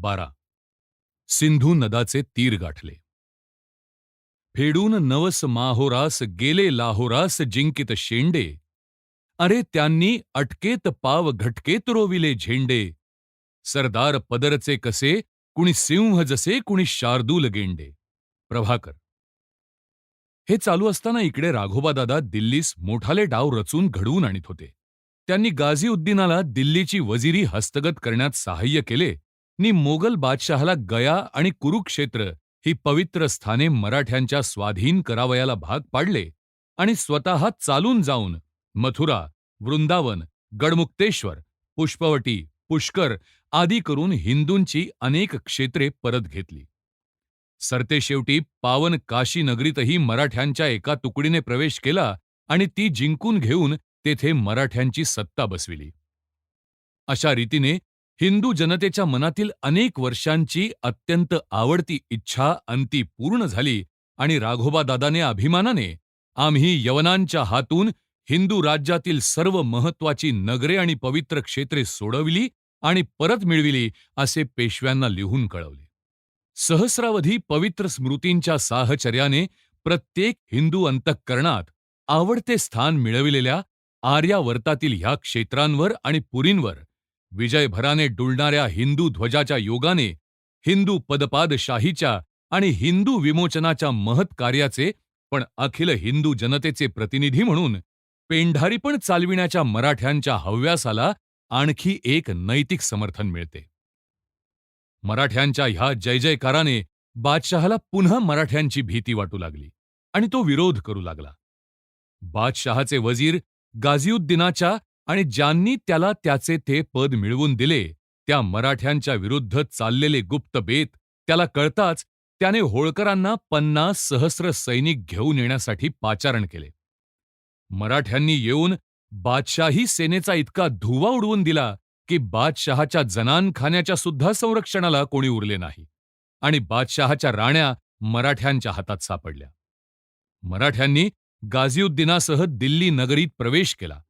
बारा. सिंधू नदाचे तीर गाठले. फेडून नवस माहोरास गेले लाहोरास जिंकित शेंडे. अरे त्यांनी अटकेत पाव घटकेत रोविले झेंडे. सरदार पदरचे कसे कुणी सिंह जसे कुणी शार्दूल गेंडे. प्रभाकर. हे चालू असताना इकडे राघोबादादा दिल्लीस मोठाले डाव रचून घडवून आणीत होते. त्यांनी गाझीउद्दीनाला दिल्लीची वजिरी हस्तगत करण्यात सहाय्य केले नी मोगल बादशहाला गया आणि कुरुक्षेत्र ही पवित्र स्थाने मराठ्यांच्या स्वाधीन करावयाला भाग पाडले आणि स्वतः चालून जाऊन मथुरा वृंदावन गडमुक्तेश्वर पुष्पवटी पुष्कर आदी करून हिंदूंची अनेक क्षेत्रे परत घेतली. सरतेशेवटी पावन काशी नगरीतही मराठ्यांच्या एका तुकडीने प्रवेश केला आणि ती जिंकून घेऊन तेथे मराठ्यांची सत्ता बसविली. अशा रीतीने हिंदू जनतेच्या मनातील अनेक वर्षांची अत्यंत आवडती इच्छा अंती पूर्ण झाली आणि राघोबादादाने अभिमानाने आम्ही यवनांच्या हातून हिंदू राज्यातील सर्व महत्वाची नगरे आणि पवित्र क्षेत्रे सोडविली आणि परत मिळविली असे पेशव्यांना लिहून कळवले. सहस्रावधी पवित्र स्मृतींच्या साहचर्याने प्रत्येक हिंदू अंतःकरणात आवडते स्थान मिळविलेल्या आर्यावर्तातील ह्या क्षेत्रांवर आणि पुरींवर विजयभराने डुलणाऱ्या हिंदू ध्वजाच्या योगाने हिंदू पदपादशाहीच्या आणि हिंदू विमोचनाच्या महत् कार्याचे पण अखिल हिंदू जनतेचे प्रतिनिधी म्हणून पेंढारीपण चालविण्याच्या मराठ्यांच्या हव्यासाला आणखी एक नैतिक समर्थन मिळते. मराठ्यांच्या ह्या जय जयकाराने बादशहाला पुन्हा मराठ्यांची भीती वाटू लागली आणि तो विरोध करू लागला. बादशहाचे वजीर गाझीउद्दीनाच्या आणि ज्यांनी त्याला त्याचे ते पद मिळवून दिले त्या मराठ्यांच्या विरुद्ध चाललेले गुप्त बेत त्याला कळताच त्याने होळकरांना पन्नास सहस्र सैनिक घेऊन येण्यासाठी पाचारण केले. मराठ्यांनी येऊन बादशाही सेनेचा इतका धुवा उडवून दिला की बादशहाच्या जनानखान्याच्या सुद्धा संरक्षणाला कोणी उरले नाही आणि बादशहाच्या राण्या मराठ्यांच्या हातात सापडल्या. मराठ्यांनी गाझीउद्दीनासह दिल्ली नगरीत प्रवेश केला.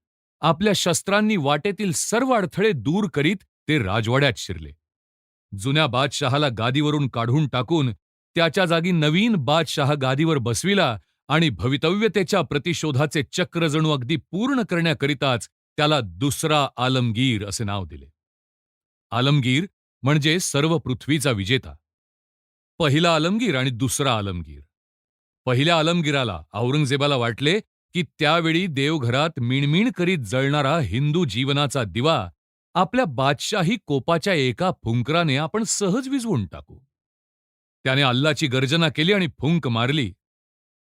आपल्या शस्त्रांनी वाटेतील सर्व अडथळे दूर करीत ते राजवाड्यात शिरले. जुन्या बादशहाला गादीवरून काढून टाकून त्याच्या जागी नवीन बादशहा गादीवर बसविला आणि भवितव्यतेच्या प्रतिशोधाचे चक्र जणू अगदी पूर्ण करण्याकरिताच त्याला दुसरा आलमगीर असे नाव दिले. आलमगीर म्हणजे सर्व पृथ्वीचा विजेता. पहिला आलमगीर आणि दुसरा आलमगीर. पहिल्या आलमगीराला औरंगजेबाला वाटले की त्यावेळी देवघरात मिणमिण करीत जळणारा हिंदू जीवनाचा दिवा आपल्या बादशाही कोपाच्या एका फुंकराने आपण सहज विझवून टाकू. त्याने अल्लाची गर्जना केली आणि फुंक मारली.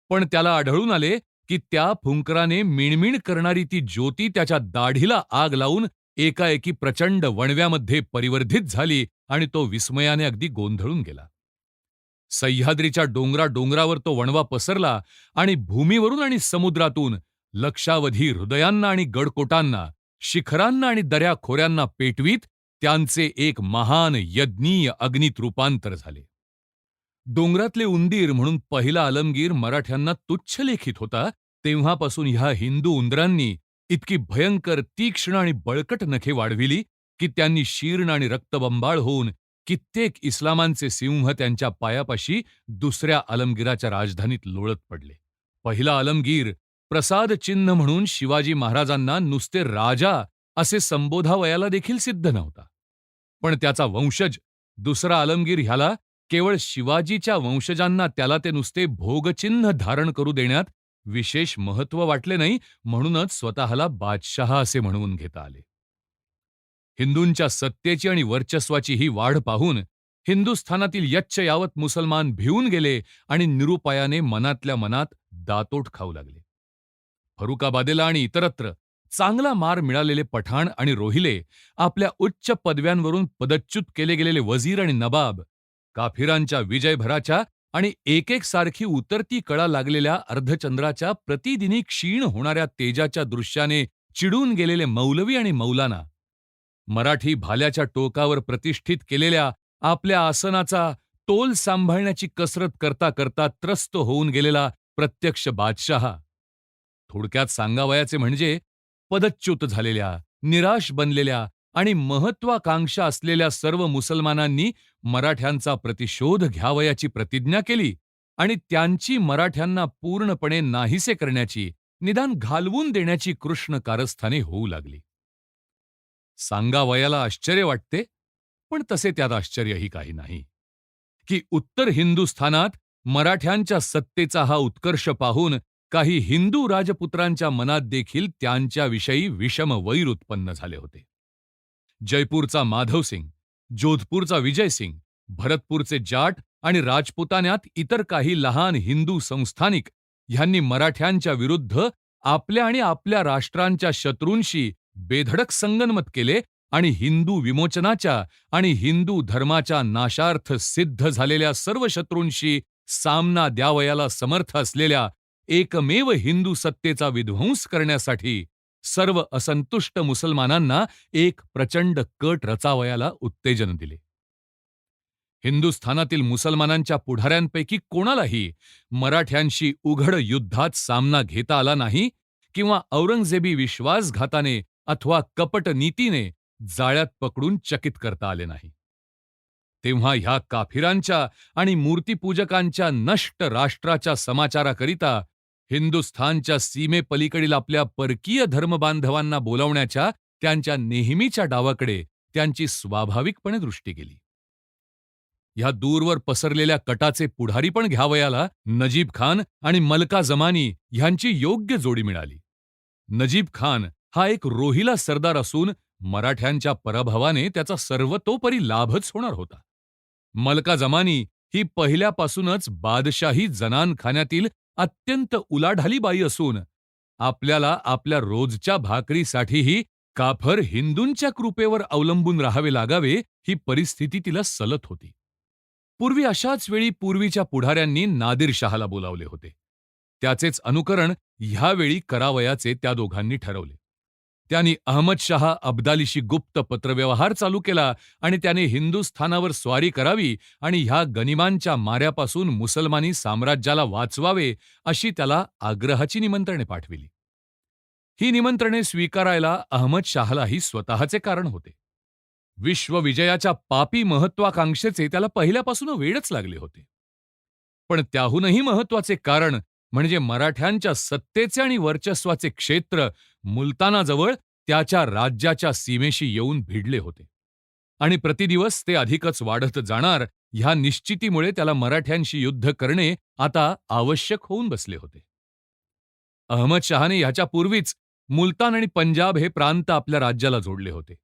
पण त्याला आढळून आले की त्या फुंकराने मिणमिण करणारी ती ज्योती त्याच्या दाढीला आग लावून एकाएकी प्रचंड वणव्यामध्ये परिवर्धित झाली आणि तो विस्मयाने अगदी गोंधळून गेला. सह्याद्रीच्या डोंगरा डोंगरावर तो वणवा पसरला आणि भूमीवरून आणि समुद्रातून लक्षावधी हृदयांना आणि गडकोटांना शिखरांना आणि दऱ्या खोऱ्यांना पेटवीत त्यांचे एक महान यज्ञीय अग्नित रूपांतर झाले. डोंगरातले उंदीर म्हणून पहिला आलमगीर मराठ्यांना तुच्छ लेखित होता तेव्हापासून ह्या हिंदू उंदरांनी इतकी भयंकर तीक्ष्ण आणि बळकट नखे वाढविली की त्यांनी शीर्ण आणि रक्तबंबाळ होऊन कित्येक इस्लामांचे सिंह त्यांच्या पायापाशी दुसऱ्या आलमगीराच्या राजधानीत लोळत पडले. पहिला आलमगीर प्रसाद चिन्ह म्हणून शिवाजी महाराजांना नुसते राजा असे संबोधावयाला देखील सिद्ध नव्हता. पण त्याचा वंशज दुसरा आलमगीर ह्याला केवळ शिवाजीच्या वंशजांना त्याला ते नुसते भोगचिन्ह धारण करू देण्यात विशेष महत्त्व वाटले नाही म्हणूनच स्वतःला बादशहा असे म्हणवून घेता आले. हिंदूंच्या सत्तेची आणि वर्चस्वाची ही वाढ पाहून हिंदुस्थानातील यच्च यावत मुसलमान भिवून गेले आणि निरुपायाने मनातल्या मनात दातोट खाऊ लागले. फरुकाबादेला आणि इतरत्र चांगला मार मिळालेले पठाण आणि रोहिले आपल्या उच्च पदव्यांवरून पदच्युत केले गेलेले वजीर आणि नबाब काफिरांच्या विजयभराच्या आणि एक एक सारखी उतरती कळा लागलेल्या अर्धचंद्राच्या प्रतिदिनी क्षीण होणाऱ्या तेजाच्या दृश्याने चिडून गेलेले मौलवी आणि मौलाना मराठी भाल्याच्या टोकावर प्रतिष्ठित केलेल्या आपल्या आसनाचा तोल सांभाळण्याची कसरत करता करता त्रस्त होऊन गेलेला प्रत्यक्ष बादशहा. थोडक्यात सांगावयाचे म्हणजे पदच्युत झालेल्या निराश बनलेल्या आणि महत्वाकांक्षा असलेल्या सर्व मुसलमानांनी मराठ्यांचा प्रतिशोध घ्यावयाची प्रतिज्ञा केली आणि त्यांची मराठ्यांना पूर्णपणे नाहीसे करण्याची निदान घालवून देण्याची कृष्ण कारस्थाने होऊ लागली. सांगावयाला आश्चर्य वाटते पण तसे त्यात आश्चर्यही काही नाही. की उत्तर हिंदुस्थानात मराठ्यांच्या सत्तेचा हा उत्कर्ष पाहून काही हिंदू राजपुत्रांच्या मनात देखील त्यांच्याविषयी विषम वैर उत्पन्न झाले होते. जयपूरचा माधवसिंग जोधपूरचा विजयसिंग भरतपूरचे जाट आणि राजपुतान्यात इतर काही लहान हिंदू संस्थानिक ह्यांनी मराठ्यांच्या विरुद्ध आपल्या आणि आपल्या राष्ट्रांच्या शत्रूंशी बेधडक संगनमत केले आणि हिंदू विमोचनाच्या आणि हिंदू धर्माच्या नाशार्थ सिद्ध झालेल्या सर्व शत्रूंशी सामना द्यावयाला समर्थ असलेल्या एकमेव हिंदू सत्तेचा विध्वंस करण्यासाठी सर्व असंतुष्ट मुसलमानांना एक प्रचंड कट रचावयाला उत्तेजन दिले. हिंदुस्थानातील मुसलमानांच्या पुढाऱ्यांपैकी कोणालाही मराठ्यांशी उघड युद्धात सामना घेता आला नाही किंवा औरंगजेबी विश्वासघाताने अथवा कपट नीतीने जाळ्यात पकडून चकित करता आले नाही. तेव्हा ह्या काफिरांच्या आणि मूर्तीपूजकांच्या नष्ट राष्ट्राच्या समाचाराकरिता हिंदुस्थानच्या सीमेपलीकडील आपल्या परकीय धर्मबांधवांना बोलावण्याच्या त्यांच्या नेहमीच्या डावाकडे त्यांची स्वाभाविकपणे दृष्टी गेली. ह्या दूरवर पसरलेल्या कटाचे पुढारी पण घ्यावयाला नजीब खान आणि मलका जमानी ह्यांची योग्य जोडी मिळाली. नजीब खान हा एक रोहिला सरदार असून मराठ्यांच्या पराभवाने त्याचा सर्वतोपरी लाभच होणार होता. मलका जमानी ही पहिल्यापासूनच बादशाही जनानखान्यातील अत्यंत उलाढाली बाई असून आपल्याला आपल्या रोजच्या भाकरीसाठीही काफर हिंदूंच्या कृपेवर अवलंबून राहावे लागावे ही परिस्थिती तिला सलत होती. पूर्वी अशाच वेळी पूर्वीच्या पुढाऱ्यांनी नादिरशहाला बोलावले होते. त्याचेच अनुकरण ह्यावेळी करावयाचे त्या दोघांनी ठरवले. त्यांनी अहमदशाह अब्दालीशी गुप्त पत्रव्यवहार चालू केला आणि त्याने हिंदुस्थानावर स्वारी करावी आणि ह्या गनिमांच्या माऱ्यापासून मुसलमानी साम्राज्याला वाचवावे अशी त्याला आग्रहाची निमंत्रणे पाठविली. ही निमंत्रणे स्वीकारायला अहमदशहालाही स्वतःचे कारण होते. विश्वविजयाच्या पापी महत्वाकांक्षेचे त्याला पहिल्यापासून वेळच लागले होते. पण त्याहूनही महत्त्वाचे कारण म्हणजे मराठ्यांच्या सत्तेचे आणि वर्चस्वाचे क्षेत्र मुलतानाजवळ त्याच्या राज्याच्या सीमेशी येऊन भिडले होते. आणि प्रतिदिवस ते अधिकच वाढत जाणार ह्या निश्चितीमुळे त्याला मराठ्यांशी युद्ध करणे आता आवश्यक होऊन बसले होते. अहमदशहाने ह्याच्यापूर्वीच मुलतान आणि पंजाब हे प्रांत आपल्या राज्याला जोडले होते.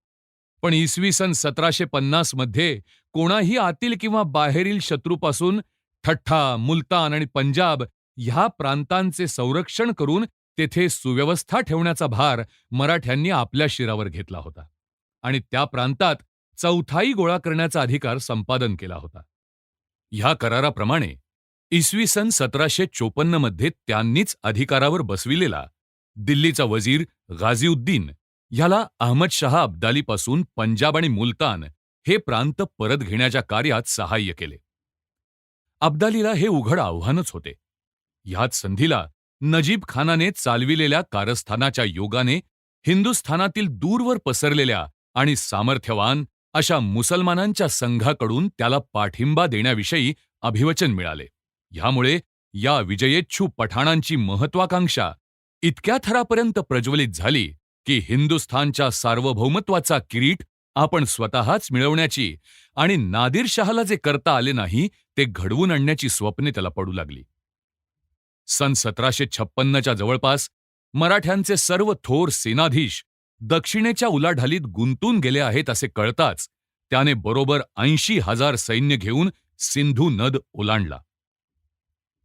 पण इसवी सन सतराशे पन्नासमध्ये कोणाही आतील किंवा बाहेरील शत्रूपासून ठठ्ठा मुलतान आणि पंजाब ह्या प्रांतांचे संरक्षण करून तेथे सुव्यवस्था ठेवण्याचा भार मराठ्यांनी आपल्या शिरावर घेतला होता आणि त्या प्रांतात चौथाई गोळा करण्याचा अधिकार संपादन केला होता. ह्या कराराप्रमाणे इसवी सन सतराशे चोपन्नमध्ये त्यांनीच अधिकारावर बसविलेला दिल्लीचा वजीर गाझीउद्दीन ह्याला अहमदशहा अब्दालीपासून पंजाब आणि मुलतान हे प्रांत परत घेण्याच्या कार्यात सहाय्य केले. अब्दालीला हे उघड आव्हानच होते. ह्याच संधीला नजीब खानाने चालविलेल्या कारस्थानाच्या योगाने हिंदुस्थानातील दूरवर पसरलेल्या आणि सामर्थ्यवान अशा मुसलमानांच्या संघाकडून त्याला पाठिंबा देण्याविषयी अभिवचन मिळाले. ह्यामुळे या विजयेच्छू पठाणांची महत्वाकांक्षा इतक्या थरापर्यंत प्रज्वलित झाली की हिंदुस्थानच्या सार्वभौमत्वाचा किरीट आपण स्वतःच मिळवण्याची आणि नादिरशहाला जे करता आले नाही ते घडवून आणण्याची स्वप्ने त्याला पडू लागली. सन सतराशे छप्पन्नच्या जवळपास मराठ्यांचे सर्व थोर सेनाधीश दक्षिणेच्या उलाढालीत गुंतून गेले आहेत असे कळताच त्याने बरोबर ऐंशी हजार सैन्य घेऊन सिंधू नद ओलांडला.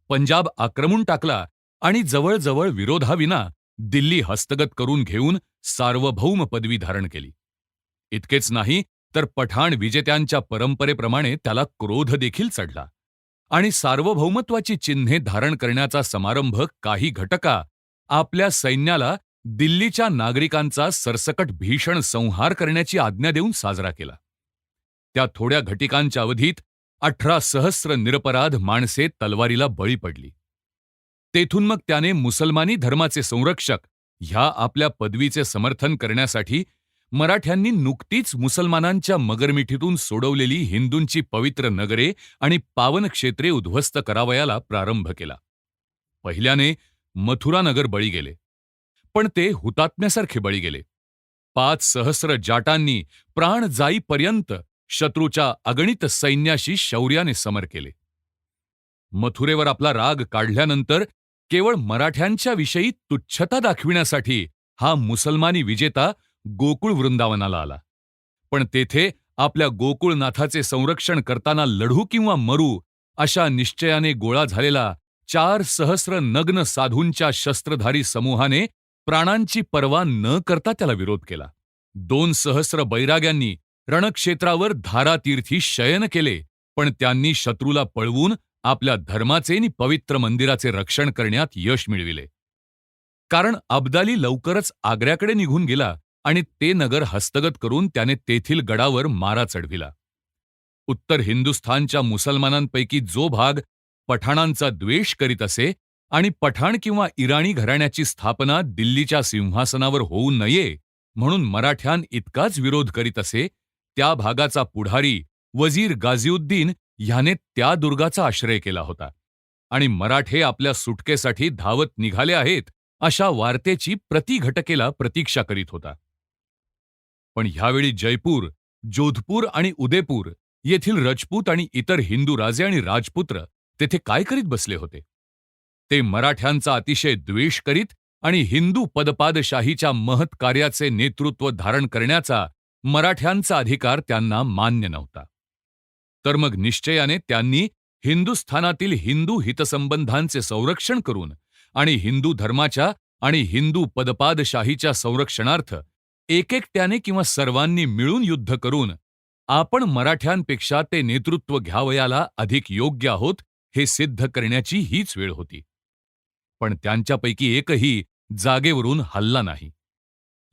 पंजाब आक्रमून टाकला आणि जवळजवळ विरोधाविना दिल्ली हस्तगत करून घेऊन सार्वभौम पदवी धारण केली. इतकेच नाही तर पठाण विजेत्यांच्या परंपरेप्रमाणे त्याला क्रोध देखील चढला. आणि सार्वभौमत्वाची चिन्हे धारण करण्याचा समारंभ काही घटका आपल्या सैन्याला दिल्लीच्या नागरिकांचा सरसकट भीषण संहार करण्याची आज्ञा देऊन साजरा केला. त्या थोड्या घटिकांच्या अवधीत अठरा सहस्र निरपराध माणसे तलवारीला बळी पडली. तेथून मग त्याने मुसलमानी धर्माचे संरक्षक ह्या आपल्या पदवीचे समर्थन करण्यासाठी मराठ्यांनी नुकतीच मुसलमानांच्या मगरमिठीतून सोडवलेली हिंदूंची पवित्र नगरे आणि पावन क्षेत्रे उद्ध्वस्त करावयाला प्रारंभ केला. पहिल्याने मथुरानगर बळी गेले. पण ते हुतात्म्यासारखे बळी गेले. पाच सहस्र जाटांनी प्राण जाईपर्यंत शत्रूच्या अगणित सैन्याशी शौर्याने समर केले. मथुरेवर आपला राग काढल्यानंतर केवळ मराठ्यांच्या विषयी तुच्छता दाखविण्यासाठी हा मुसलमानी विजेता गोकुळ वृंदावनाला आला. पण तेथे आपल्या गोकुळनाथाचे संरक्षण करताना लढू किंवा मरू अशा निश्चयाने गोळा झालेला चार सहस्र नग्न साधूंच्या शस्त्रधारी समूहाने प्राणांची पर्वा न करता त्याला विरोध केला. दोन सहस्र बैराग्यांनी रणक्षेत्रावर धारातीर्थी शयन केले पण त्यांनी शत्रूला पळवून आपल्या धर्माचे आणि पवित्र मंदिराचे रक्षण करण्यात यश मिळविले. कारण अब्दाली लवकरच आग्र्याकडे निघून गेला आणि ते नगर हस्तगत करून त्याने तेथील गडावर मारा चढविला. उत्तर हिंदुस्थानच्या मुसलमानांपैकी जो भाग पठाणांचा द्वेष करीत असे आणि पठाण किंवा इराणी घराण्याची स्थापना दिल्लीच्या सिंहासनावर होऊ नये म्हणून मराठ्यां इतकाच विरोध करीत असे त्या भागाचा पुढारी वजीर गाझीउद्दीन ह्याने त्या दुर्गाचा आश्रय केला होता. आणि मराठे आपल्या सुटकेसाठी धावत निघाले आहेत अशा वार्तेची प्रतिघटकेला प्रतीक्षा करीत होता. पण ह्यावेळी जयपूर जोधपूर आणि उदयपूर येथील रजपूत आणि इतर हिंदू राजे आणि राजपुत्र तेथे काय करीत बसले होते? ते मराठ्यांचा अतिशय द्वेष करीत आणि हिंदू पदपादशाहीच्या महत् कार्याचे नेतृत्व धारण करण्याचा मराठ्यांचा अधिकार त्यांना मान्य नव्हता. तर मग निश्चयाने त्यांनी हिंदुस्थानातील हिंदू हितसंबंधांचे संरक्षण करून आणि हिंदू धर्माच्या आणि हिंदू पदपादशाहीच्या संरक्षणार्थ एकेकट्याने किंवा सर्वांनी मिळून युद्ध करून आपण मराठ्यांपेक्षा ते नेतृत्व घ्यावयाला अधिक योग्य आहोत हे सिद्ध करण्याची हीच वेळ होती. पण त्यांच्यापैकी एकही जागेवरून हल्ला नाही.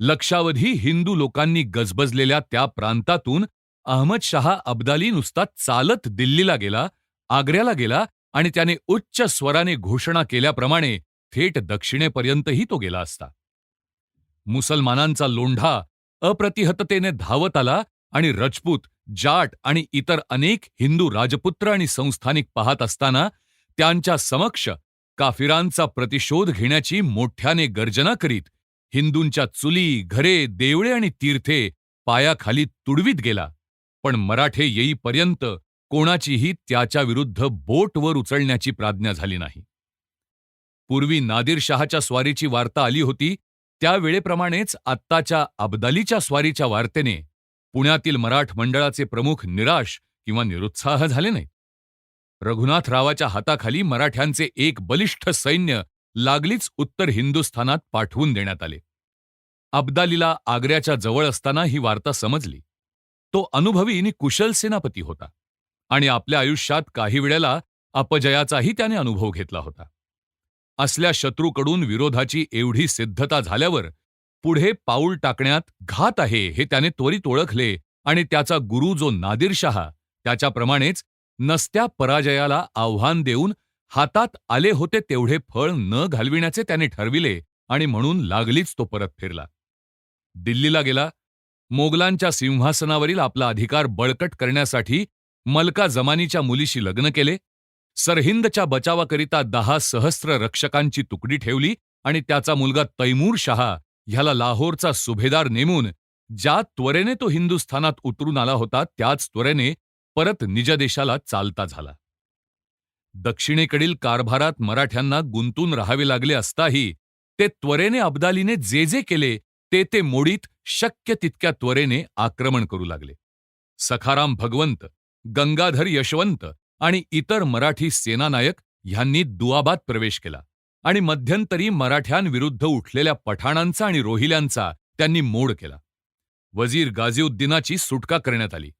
लक्षावधी हिंदू लोकांनी गजबजलेल्या त्या प्रांतातून अहमद शहा अब्दाली नुसता चालत दिल्लीला गेला आग्र्याला गेला आणि त्याने उच्च स्वराने घोषणा केल्याप्रमाणे थेट दक्षिणेपर्यंतही तो गेला असता. मुसलमानांचा लोंढा अप्रतिहततेने धावत आला आणि रजपूत जाट आणि इतर अनेक हिंदू राजपुत्र आणि संस्थानिक पाहत असताना त्यांच्या समक्ष काफिरांचा प्रतिशोध घेण्याची मोठ्याने गर्जना करीत हिंदूंच्या चुली घरे देवळे आणि तीर्थे पायाखाली तुडवीत गेला. पण मराठे येईपर्यंत कोणाचीही त्याच्याविरुद्ध बोटवर उचलण्याची प्राज्ञा झाली नाही. पूर्वी नादिरशहाच्या स्वारीची वार्ता आली होती त्या वेळेप्रमाणेच आत्ताच्या अब्दालीच्या स्वारीच्या वार्तेने पुण्यातील मराठ मंडळाचे प्रमुख निराश किंवा निरुत्साह झाले नाहीत. रघुनाथरावाच्या हाताखाली मराठ्यांचे एक बलिष्ठ सैन्य लागलीच उत्तर हिंदुस्थानात पाठवून देण्यात आले. अब्दालीला आग्र्याच्या जवळ असताना ही वार्ता समजली. तो अनुभवी आणि कुशल सेनापती होता आणि आपल्या आयुष्यात काही वेळेला अपजयाचाही त्याने अनुभव घेतला होता. असल्या शत्रूकडून विरोधाची एवढी सिद्धता झाल्यावर पुढे पाऊल टाकण्यात घात आहे हे त्याने त्वरित ओळखले आणि त्याचा गुरु जो नादिरशहा त्याच्याप्रमाणेच नसत्या पराजयाला आव्हान देऊन हातात आले होते तेवढे फळ न घालविण्याचे त्याने ठरविले आणि म्हणून लागलीच तो परत फिरला. दिल्लीला गेला. मोगलांच्या सिंहासनावरील आपला अधिकार बळकट करण्यासाठी मलका जमानीच्या मुलीशी लग्न केले. सरहिंदच्या बचावाकरिता दहा सहस्र रक्षकांची तुकडी ठेवली आणि त्याचा मुलगा तैमूर शहा ह्याला लाहोरचा सुभेदार नेमून ज्या त्वरेने तो हिंदुस्थानात उतरून आला होता त्याच त्वरेने परत निज देशाला चालता झाला. दक्षिणेकडील कारभारात मराठ्यांना गुंतून राहावे लागले असताही ते त्वरेने अब्दालीने जे जे केले ते ते मोडीत शक्य तितक्या त्वरेने आक्रमण करू लागले. सखाराम भगवंत गंगाधर यशवंत आणि इतर मराठी सेनानायक ह्यांनी दुआबात प्रवेश केला. आणि मध्यंतरी मराठ्यांविरुद्ध उठलेल्या पठाणांचा आणि रोहिल्यांचा त्यांनी मोड केला. वजीर गाझीउद्दीनाची सुटका करण्यात आली.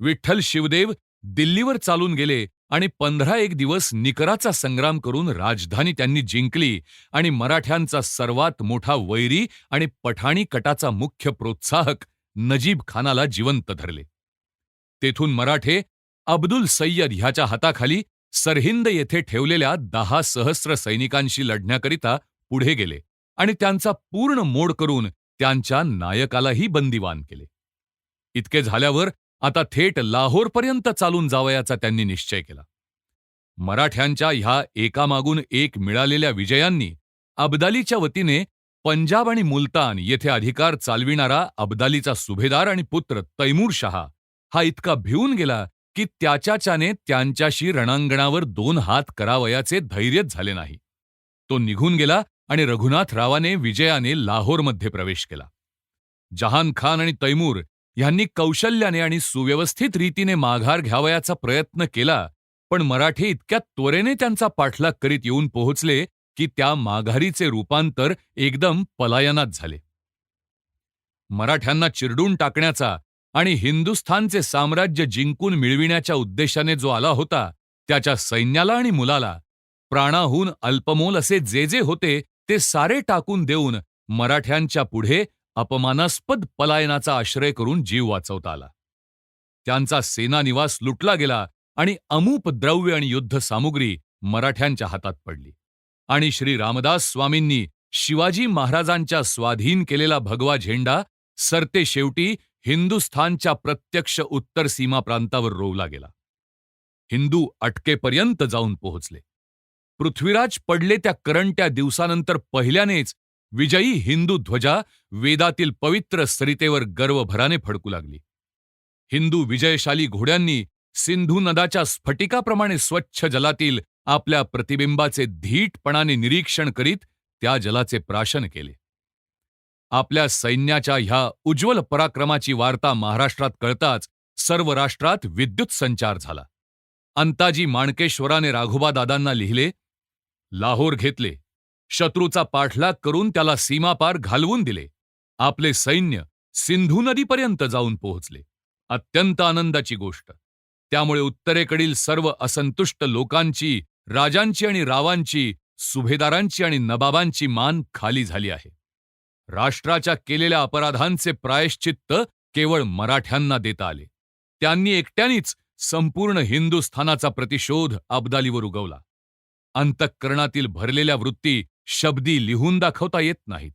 विठ्ठल शिवदेव दिल्लीवर चालून गेले आणि पंधरा एक दिवस निकराचा संग्राम करून राजधानी त्यांनी जिंकली आणि मराठ्यांचा सर्वात मोठा वैरी आणि पठाणी कटाचा मुख्य प्रोत्साहक नजीब खानाला जिवंत धरले. तेथून मराठे अब्दुल सय्यद ह्याच्या हाताखाली सरहिंद येथे ठेवलेल्या दहा सहस्र सैनिकांशी लढण्याकरिता पुढे गेले आणि त्यांचा पूर्ण मोड करून त्यांच्या नायकालाही बंदिवान केले. इतके झाल्यावर आता थेट लाहोरपर्यंत चालून जावयाचा त्यांनी निश्चय केला. मराठ्यांच्या ह्या एकामागून एक मिळालेल्या विजयांनी अब्दालीच्या वतीने पंजाब आणि मुलतान येथे अधिकार चालविणारा अब्दालीचा सुभेदार आणि पुत्र तैमूर शहा हा इतका भिवून गेला की त्याच्याच्याने त्यांच्याशी रणांगणावर दोन हात करावयाचे धैर्यच झाले नाही. तो निघून गेला आणि रघुनाथ रावाने विजयाने लाहोरमध्ये प्रवेश केला. जहान खान आणि तैमूर यांनी कौशल्याने आणि सुव्यवस्थित रीतीने माघार घ्यावयाचा प्रयत्न केला पण मराठे इतक्या त्वरेने त्यांचा पाठलाग करीत येऊन पोहोचले की त्या माघारीचे रूपांतर एकदम पलायनात झाले. मराठ्यांना चिरडून टाकण्याचा आणि हिंदुस्थानचे साम्राज्य जिंकून मिळविण्याच्या उद्देशाने जो आला होता त्याच्या सैन्याला आणि मुलाला. प्राणाहून अल्पमोल असे जे जे होते ते सारे टाकून देऊन मराठ्यांच्या पुढे अपमानास्पद पलायनाचा आश्रय करून जीव वाचवता आला. त्यांचा सेनानिवास लुटला गेला आणि अमूप द्रव्य आणि युद्ध सामुग्री मराठ्यांच्या हातात पडली. आणि श्री रामदास स्वामींनी शिवाजी महाराजांच्या स्वाधीन केलेला भगवा झेंडा सरते शेवटी हिंदुस्थानच्या प्रत्यक्ष उत्तर सीमा प्रांतावर रोवला गेला. हिंदू अटकेपर्यंत जाऊन पोहोचले. पृथ्वीराज पडले त्या करंट्या दिवसानंतर पहिल्यानेच विजयी हिंदू ध्वजा वेदातील पवित्र सरितेवर गर्वभराने फडकू लागली. हिंदू विजयशाली घोड्यांनी सिंधू नदाच्या स्फटिकाप्रमाणे स्वच्छ जलातील आपल्या प्रतिबिंबाचे धीटपणाने निरीक्षण करीत त्या जलाचे प्राशन केले. आपल्या सैन्याच्या ह्या उज्ज्वल पराक्रमाची वार्ता महाराष्ट्रात कळताच सर्व राष्ट्रात विद्युत संचार झाला. अंताजी माणकेश्वराने राघोबादादांना लिहिले लाहोर घेतले. शत्रूचा पाठलाग करून त्याला सीमापार घालवून दिले. आपले सैन्य सिंधू नदीपर्यंत जाऊन पोहोचले. अत्यंत आनंदाची गोष्ट. त्यामुळे उत्तरेकडील सर्व असंतुष्ट लोकांची राजांची आणि रावांची सुभेदारांची आणि नबाबांची मान खाली झाली आहे. राष्ट्राच्या केलेल्या अपराधांचे प्रायश्चित्त केवळ मराठ्यांना देता आले. त्यांनी एकट्यानीच संपूर्ण हिंदुस्थानाचा प्रतिशोध अब्दालीवर उगवला. अंतःकरणातील भरलेल्या वृत्ती शब्दी लिहून दाखवता येत नाहीत.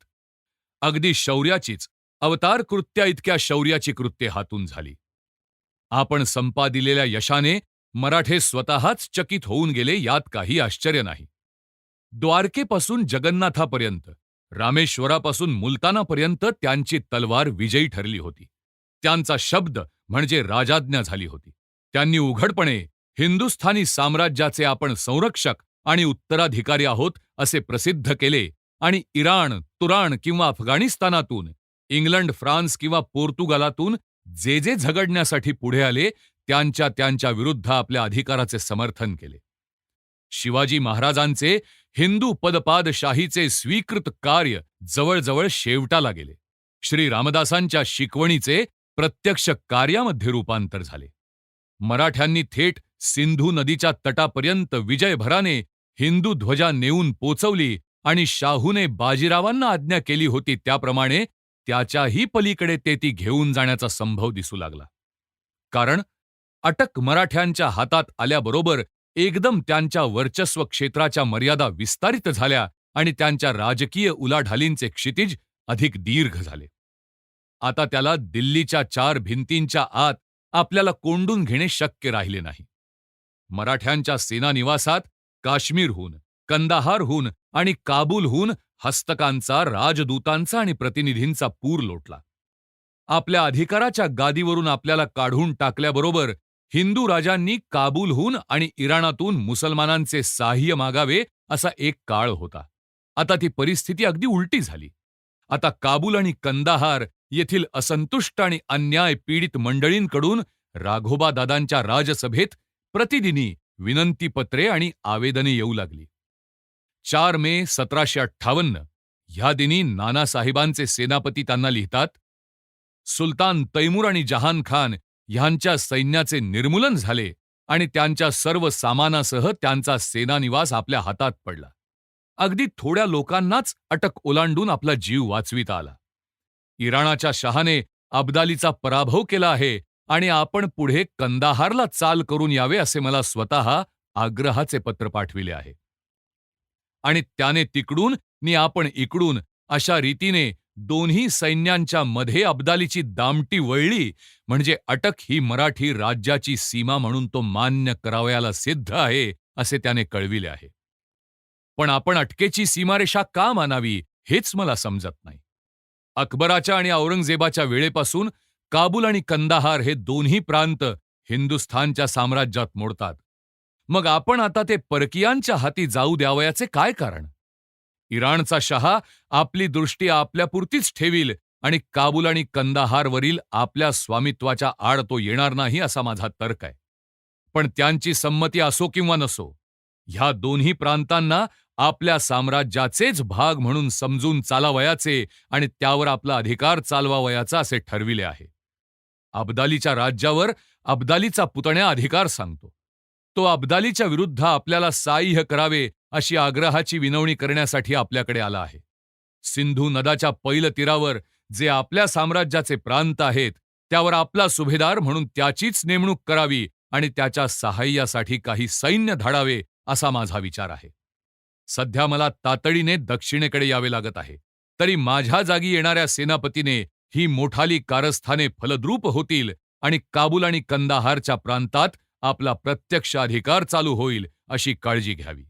अगदी शौर्याचीच अवतार कृत्या इतक्या शौर्याची कृत्ये हातून झाली. आपण संपादिलेल्या यशाने मराठे स्वतःच चकित होऊन गेले यात काही आश्चर्य नाही. द्वारकेपासून जगन्नाथापर्यंत रामेश्वरापासून मुलतानापर्यंत त्यांची तलवार विजयी ठरली होती. त्यांचा शब्द म्हणजे राजाज्ञा झाली होती. त्यांनी उघडपणे हिंदुस्थानी साम्राज्याचे आपण संरक्षक आणि उत्तराधिकारी आहोत असे प्रसिद्ध केले आणि इराण तुराण किंवा अफगाणिस्तानातून इंग्लंड फ्रान्स किंवा पोर्तुगालातून जे जे झगडण्यासाठी पुढे आले त्यांच्या त्यांच्या विरुद्ध आपल्या अधिकाराचे समर्थन केले. शिवाजी महाराजांचे हिंदू पदपादशाहीचे स्वीकृत कार्य जवळजवळ शेवटाला गेले. श्री रामदासांच्या शिकवणीचे प्रत्यक्ष कार्यामध्ये रूपांतर झाले. मराठ्यांनी थेट सिंधू नदीच्या तटापर्यंत विजयभराने हिंदू ध्वजा नेऊन पोचवली आणि शाहूने बाजीरावांना आज्ञा केली होती त्याप्रमाणे त्याच्याही पलीकडे ते ती घेऊन जाण्याचा संभव दिसू लागला. कारण अटक मराठ्यांच्या हातात आल्याबरोबर एकदम त्यांच्या वर्चस्व क्षेत्राच्या मर्यादा विस्तारित झाल्या आणि त्यांच्या राजकीय उलाढालींचे क्षितिज अधिक दीर्घ झाले. आता त्याला दिल्लीच्या चार भिंतींच्या आत आपल्याला कोंडून घेणे शक्य राहिले नाही. मराठ्यांच्या सेनानिवासात काश्मीरहून कंदाहारहून आणि काबूलहून हस्तकांचा राजदूतांचा आणि प्रतिनिधींचा पूर लोटला. आपल्या अधिकाराच्या गादीवरून आपल्याला काढून टाकल्याबरोबर हिंदू राजांनी काबूलहून आणि इराणातून मुसलमानांचे साह्य मागावे असा एक काळ होता. आता ती परिस्थिती अगदी उलटी झाली. आता काबूल आणि कंदाहार येथील असंतुष्ट आणि अन्याय पीडित मंडळींकडून राघोबा दादांच्या राजसभेत प्रतिदिनी विनंतीपत्रे आणि आवेदने येऊ लागली. चार मे सतराशे अठ्ठावन्न ह्या दिनी नानासाहेबांचे सेनापती त्यांना लिहितात सुलतान तैमूर आणि जहान खान ह्यांच्या सैन्याचे निर्मूलन झाले आणि त्यांच्या सर्व सामानासह त्यांचा सेनानिवास आपल्या हातात पडला. अगदी थोड्या लोकांनाच अटक ओलांडून आपला जीव वाचविता आला. इराणाच्या शहाने अब्दालीचा पराभव केला आहे आणि आपण पुढे कंदाहारला चाल करून यावे असे मला स्वतः आग्रहाचे पत्र पाठविले आहे. आणि त्याने तिकडून नि आपण इकडून अशा रीतीने दोन्ही सैन्यांच्या मध्ये अब्दालीची दामटी वळली म्हणजे अटक ही मराठी राज्याची सीमा म्हणून तो मान्य करावयाला सिद्ध आहे असे त्याने कळविले आहे. पण आपण अटकेची सीमारेषा का मानावी हेच मला समजत नाही. अकबराच्या आणि औरंगजेबाच्या वेळेपासून काबूल आणि कंदाहार हे दोन्ही प्रांत हिंदुस्थानच्या साम्राज्यात मोडतात. मग आपण आता ते परकीयांच्या हाती जाऊ द्यावयाचे काय कारण? इराणचा शहा आपली दृष्टी आपल्यापुरतीच ठेवील आणि काबूल आणि कंदाहारवरील आपल्या स्वामित्वाच्या आड तो येणार नाही असा माझा तर्क आहे. पण त्यांची संमती असो किंवा नसो ह्या दोन्ही प्रांतांना आपल्या साम्राज्याचेच भाग म्हणून समजून चालावयाचे आणि त्यावर आपला अधिकार चालवावयाचा असे ठरविले आहे. अब्दालीच्या राज्यावर अब्दालीचा पुतण्या अधिकार सांगतो. तो अब्दालीच्या विरुद्ध आपल्याला साह्य करावे अशी आग्रहाची विनवणी करण्यासाठी आपल्याकडे आला आहे. सिंधू नदाच्या पैल तीरावर जे आपल्या साम्राज्याचे प्रांत आहेत त्यावर आपला सुभेदार म्हणून त्याचीच नेमणूक करावी आणि त्याच्या सहाय्यासाठी काही सैन्य धाडावे असा माझा विचार आहे. सध्या मला तातडीने दक्षिणेकडे यावे लागत आहे तरी माझ्या जागी येणाऱ्या सेनापतीने ही मोठाली कारस्थाने फलद्रूप होतील आणि काबूल आणि कंदाहारच्या प्रांतात आपला प्रत्यक्ष अधिकार चालू होईल अशी काळजी घ्यावी.